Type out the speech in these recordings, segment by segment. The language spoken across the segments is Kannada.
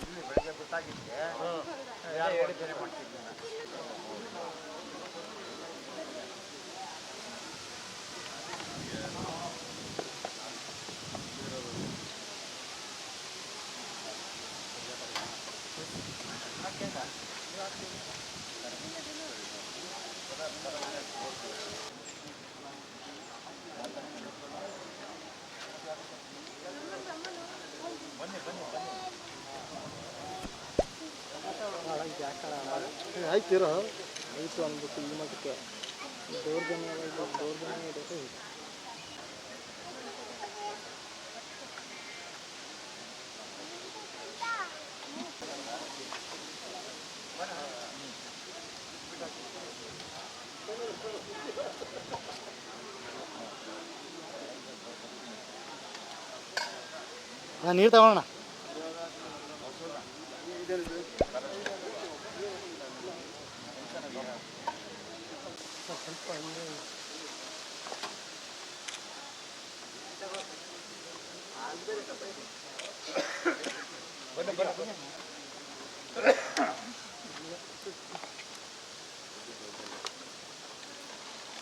ಇಲ್ಲಿ ಬೆಳಗ್ಗೆ ಗೊತ್ತಾಗಿದ್ದೆ ಯಾರು ಬೇರೆ ಮಾಡ್ತಿದ್ದೆ ನಾನು ಆಯ್ತಿರೋ ಆಯಿತು ಅಂದ್ಬಿಟ್ಟು ಈ ಮಟ್ಟಕ್ಕೆ ದೌರ್ಜನ್ಯ ದೌರ್ಜನ್ಯ ಇದೆ ನಾನು ನೀರು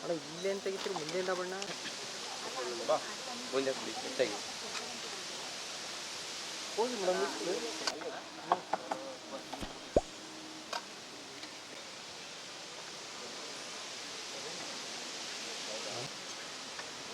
ಅಣ್ಣ ಇಲ್ಲೇನು ತೆಗಿತೀರಿ ಮುಂದೆಯಿಂದ ಬಣ್ಣ. ಹೋಗಿ ಮೇಡಮ್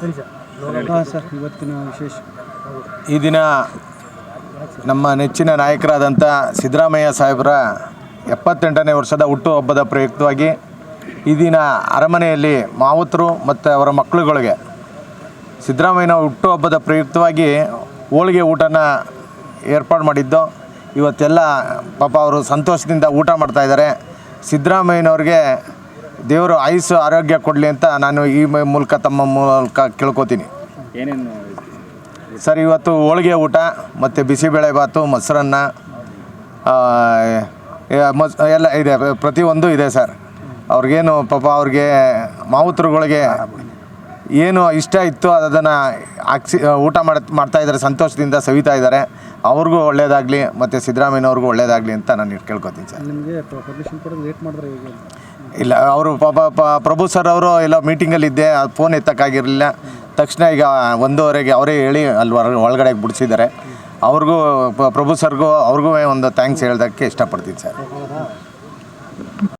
ಹಾಂ ಸರ್. ಇವತ್ತಿನ ವಿಶೇಷ. ಈ ದಿನ ನಮ್ಮ ನೆಚ್ಚಿನ ನಾಯಕರಾದಂಥ ಸಿದ್ದರಾಮಯ್ಯ ಸಾಹೇಬರ ಎಪ್ಪತ್ತೆಂಟನೇ ವರ್ಷದ ಹುಟ್ಟುಹಬ್ಬದ ಪ್ರಯುಕ್ತವಾಗಿ ಈ ದಿನ ಅರಮನೆಯಲ್ಲಿ ಮಾವುತರು ಮತ್ತು ಅವರ ಮಕ್ಕಳುಗಳಿಗೆ ಸಿದ್ದರಾಮಯ್ಯನ ಹುಟ್ಟುಹಬ್ಬದ ಪ್ರಯುಕ್ತವಾಗಿ ಹೋಳಿಗೆ ಊಟನ ಏರ್ಪಾಡು ಮಾಡಿದ್ದು. ಇವತ್ತೆಲ್ಲ ಪಾಪ ಅವರು ಸಂತೋಷದಿಂದ ಊಟ ಮಾಡ್ತಾಯಿದ್ದಾರೆ ಸಿದ್ದರಾಮಯ್ಯನವ್ರಿಗೆ ದೇವರು ಆಯುಸ್ಸು ಆರೋಗ್ಯ ಕೊಡಲಿ ಅಂತ ನಾನು ಈ ಮ- ಮೂಲಕ ತಮ್ಮ ಮೂಲಕ ಕೇಳ್ಕೊತೀನಿ. ಏನೇನು ಸರ್ ಇವತ್ತು ಹೋಳಿಗೆ ಊಟ ಮತ್ತು ಬಿಸಿಬೇಳೆ ಭಾತು ಮೊಸರನ್ನ ಆ, ಮೊಸ್ ಎಲ್ಲ ಇದೆ ಪ್ರತಿಯೊಂದು ಇದೆ ಸರ್. ಅವ್ರಿಗೇನು ಪಾಪ ಅವ್ರಿಗೆ ಮಾವುತರುಗಳಿಗೆ ಏನು ಇಷ್ಟ ಇತ್ತು ಅದನ್ನು ಹಾಕ್ಸಿ ಊಟ ಮಾಡ ಮಾಡ್ತಾ ಇದ್ದಾರೆ ಸಂತೋಷದಿಂದ ಸವಿತಾ ಇದ್ದಾರೆ. ಅವ್ರಿಗೂ ಒಳ್ಳೇದಾಗಲಿ ಮತ್ತು ಸಿದ್ದರಾಮಯ್ಯನವ್ರಿಗೂ ಒಳ್ಳೇದಾಗಲಿ ಅಂತ ನಾನು ಕೇಳ್ಕೊತೀನಿ ಸರ್. ನಿಮಗೆ ಪರ್ಮಿಷನ್ ಕೊಡೋದು ಲೇಟ್ ಮಾಡಿದ್ರೆ ಹೇಗೆ ಇಲ್ಲ, ಅವರು ಪಾಪ ಪ್ರಭು ಸರ್ ಅವರು ಎಲ್ಲ ಮೀಟಿಂಗಲ್ಲಿದ್ದೆ ಫೋನ್ ಎತ್ತಕ್ಕಾಗಿರಲಿಲ್ಲ. ತಕ್ಷಣ ಈಗ ಒಂದೂವರೆಗೆ ಅವರೇ ಹೇಳಿ ಅಲ್ಲಿ ಹೊರ ಒಳಗಡೆ ಬಿಡಿಸಿದ್ದಾರೆ. ಅವ್ರಿಗೂ ಪ್ರಭು ಸರ್ಗೂ ಅವ್ರಿಗೂ ಒಂದು ಥ್ಯಾಂಕ್ಸ್ ಹೇಳೋದಕ್ಕೆ ಇಷ್ಟಪಡ್ತೀನಿ ಸರ್